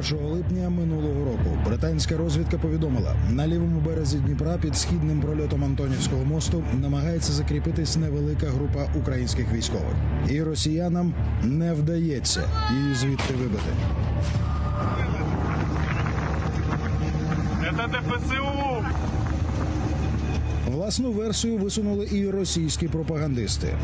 1 липня минулого року британська розвідка повідомила, на лівому березі Дніпра під східним прольотом Антонівського мосту намагається закріпитись невелика група українських військових, і росіянам не вдається її звідти вибити. Это ДПСУ! Власну версію висунули і російські пропагандисти.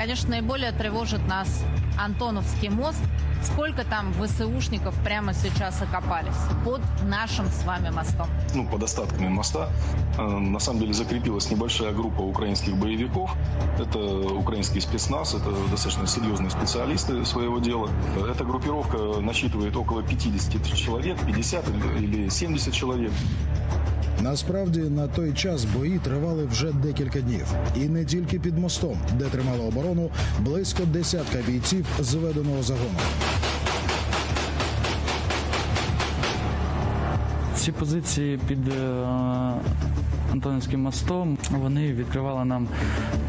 Конечно, наиболее тревожит нас Антоновский мост. Сколько там ВСУшников прямо сейчас окопались под нашим с вами мостом? ну, под остатками моста, э, на самом деле закрепилась небольшая группа украинских боевиков. Это украинский спецназ, это достаточно серьезные специалисты своего дела. Эта группировка насчитывает около 50 человек, 50 или 70 человек. Насправді на той час бої тривали вже декілька днів, і не тільки під мостом, де тримала оборону близько десятка бійців зведеного загону. Ці позиції під е, Антонівським мостом вони відкривали нам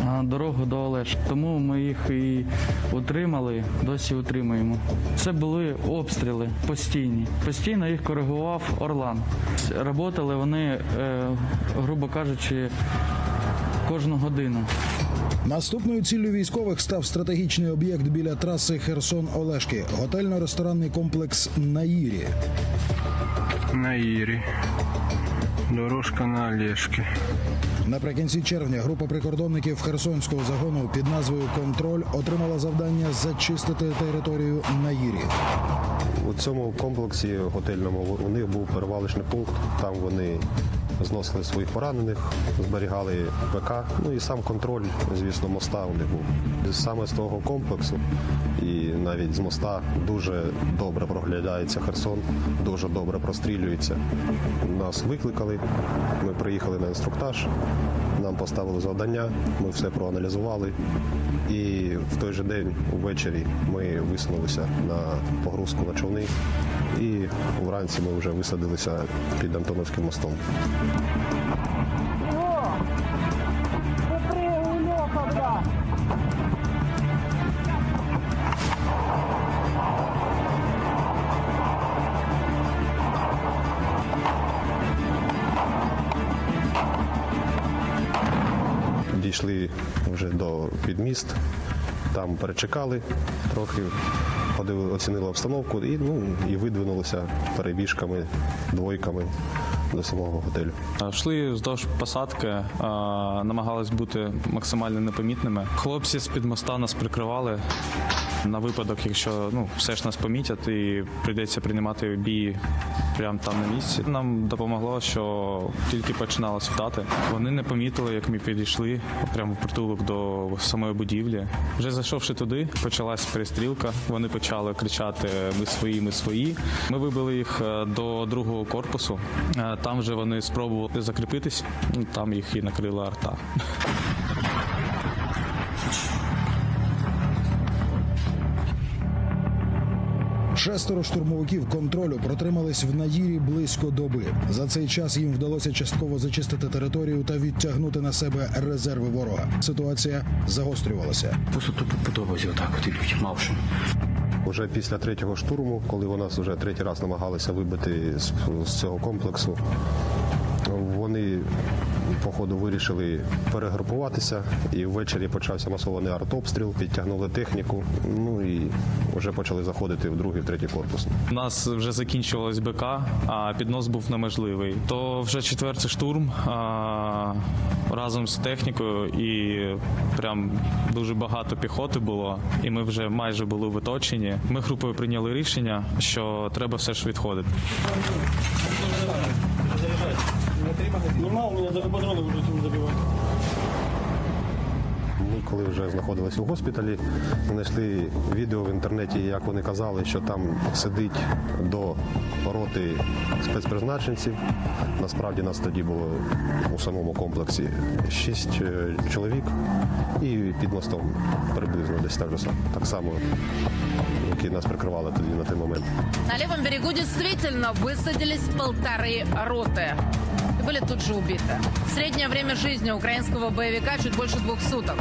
е, дорогу до Олеж. Тому ми їх і утримали, досі утримуємо. Це були обстріли постійні. Постійно їх коригував Орлан. Работали вони, е, грубо кажучи, кожну годину. Наступною ціллю військових став стратегічний об'єкт біля траси Херсон-Олешки, готельно-ресторанний комплекс Наїрі. На Ире. Дорожка на Олешки. Наприкінці червня група прикордонників Херсонського загону під назвою Контроль отримала завдання зачистити територію Наїрі. У цьому комплексі готельному у них був перевалочний пункт. Там вони зносили своїх поранених, зберігали ПК. Ну і сам контроль, звісно, моста у них був. Саме з того комплексу і навіть з моста дуже добре проглядається Херсон, дуже добре прострілюється. Нас викликали, ми приїхали на інструктаж, нам поставили завдання, ми все проаналізували. І в той же день увечері ми висунулися на погрузку на човни. І вранці ми вже висадилися під Антоновським мостом. Дійшли вже до підміст, там перечекали трохи, ходили, оцінили обстановку і, ну, і видвинулися перебіжками, двойками до самого готелю. Йшли вздовж посадки, намагались бути максимально непомітними. Хлопці з під моста нас прикривали на випадок, якщо ну все ж нас помітять і прийдеться приймати бій прямо там на місці. Нам допомогло, що тільки починало світати. Вони не помітили, як ми підійшли прямо в притулок до самої будівлі. Вже зайшовши туди, почалась перестрілка. Вони почали кричати Ми свої, ми свої. Ми вибили їх е, до другого корпусу. Е, Там вже вони спробували закріпитись. Там їх і накрила арта. Шестеро штурмовиків контролю протримались в Наїрі близько доби. За цей час їм вдалося частково зачистити територію та відтягнути на себе резерви ворога. Ситуація загострювалася. Просто тупо подобається отак от ідуть, мавши. Уже після третього штурму, коли вона нас вже третій раз намагалися вибити з, з цього комплексу, вони походу вирішили перегрупуватися, і ввечері почався масований артобстріл, підтягнули техніку, ну і вже почали заходити в другий, в третій корпус. У нас вже закінчувалась БК, а піднос був неможливий. То вже четвертий штурм а, разом з технікою, і прям дуже багато піхоти було. І ми вже майже були в оточенні. Ми групою прийняли рішення, що треба все ж відходити Ми коли вже знаходилися у госпіталі, знайшли відео в інтернеті, як вони казали, що там сидить до роти спецпризначенців. Насправді нас тоді було у самому комплексі шість е, чоловік і під мостом приблизно десь так, же сам- так само, які нас прикривали тоді на той момент. На левом берегу действительно высадились полторы роты. И были тут же убиты. Среднее время жизни украинского боевика чуть больше двух суток.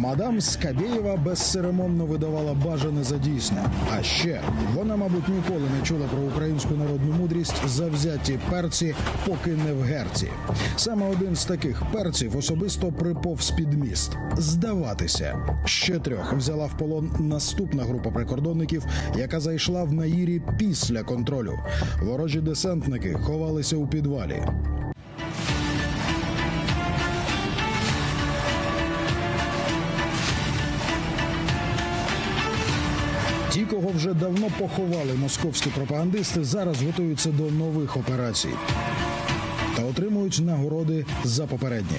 Мадам Скабєєва безцеремонно видавала бажане за дійсне. А ще вона, мабуть, ніколи не чула про українську народну мудрість завзяті перці, поки не в герці. Саме один з таких перців особисто приповз під міст. Здаватися. Ще трьох взяла в полон наступна група прикордонників, яка зайшла в Наїрі після контролю. Ворожі десантники ховалися у підвалі. Ті, кого вже давно поховали московські пропагандисти, зараз готуються до нових операцій та отримують нагороди за попередні.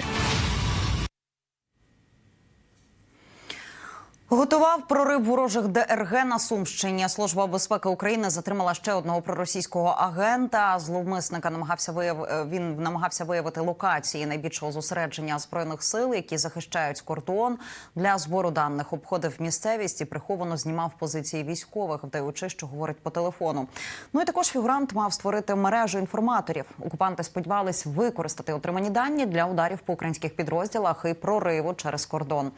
Готував прорив ворожих ДРГ на Сумщині. Служба безпеки України затримала ще одного проросійського агента. Зловмисника намагався вияв... е, він намагався виявити локації найбільшого зосередження збройних сил, які захищають кордон для збору даних. Обходив місцевість і приховано знімав позиції військових, вдаючи, що говорить по телефону. Ну і також фігурант мав створити мережу інформаторів. Окупанти сподівались використати отримані дані для ударів по українських підрозділах і прориву через кордон.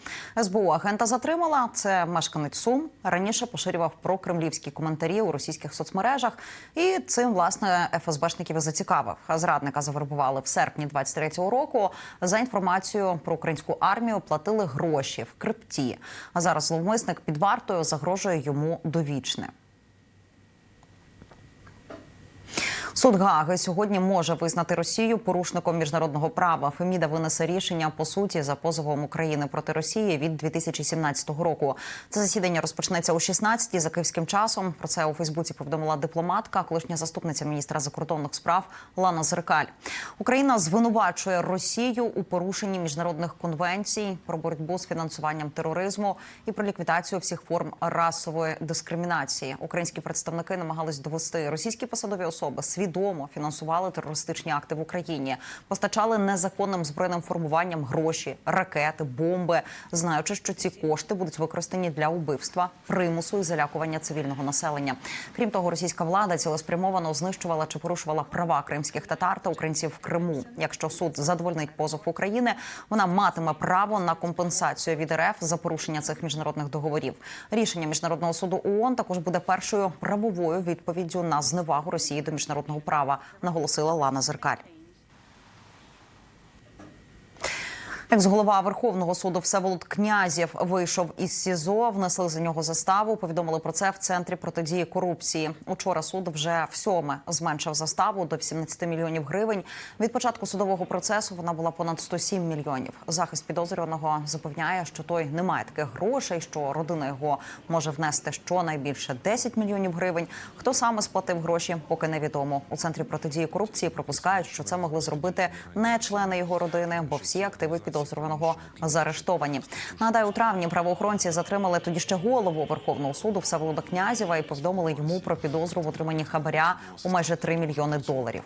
СБУ агента затримала. Це мешканець Сум. Раніше поширював прокремлівські коментарі у російських соцмережах, і цим власне ФСБшників і зацікавив. Зрадника завербували в серпні 23-го року. За інформацію про українську армію платили гроші в крипті. А зараз зловмисник під вартою загрожує йому довічне. Суд Гаги сьогодні може визнати Росію порушником міжнародного права. Феміда винесе рішення по суті за позовом України проти Росії від 2017 року. Це засідання розпочнеться о 16 за київським часом. Про це у Фейсбуці повідомила дипломатка, колишня заступниця міністра закордонних справ Лана Зеркаль. Україна звинувачує Росію у порушенні міжнародних конвенцій про боротьбу з фінансуванням тероризму і про ліквідацію всіх форм расової дискримінації. Українські представники намагались довести російські посадові особи свідомо фінансували терористичні акти в Україні, постачали незаконним збройним формуванням гроші, ракети, бомби, знаючи, що ці кошти будуть використані для убивства, примусу і залякування цивільного населення. Крім того, російська влада цілеспрямовано знищувала чи порушувала права кримських татар та українців в Криму. Якщо суд задовольнить позов України, вона матиме право на компенсацію від РФ за порушення цих міжнародних договорів. Рішення міжнародного суду ООН також буде першою правовою відповіддю на зневагу Росії до міжнародного права, наголосила Лана Зеркаль. Екс-голова Верховного суду Всеволод Князєв вийшов із СІЗО, внесли за нього заставу. Повідомили про це в центрі протидії корупції. Учора суд вже всьоме зменшив заставу до 17 мільйонів гривень. Від початку судового процесу вона була понад 107 мільйонів. Захист підозрюваного запевняє, що той не має таких грошей, що родина його може внести щонайбільше 10 мільйонів гривень. Хто саме сплатив гроші, поки невідомо. У центрі протидії корупції припускають, що це могли зробити не члени його родини, бо всі активи підозрюваного заарештовані. Нагадаю, у травні правоохоронці затримали тоді ще голову Верховного суду Всеволода Князєва і повідомили йому про підозру в отриманні хабаря у майже 3 мільйони доларів.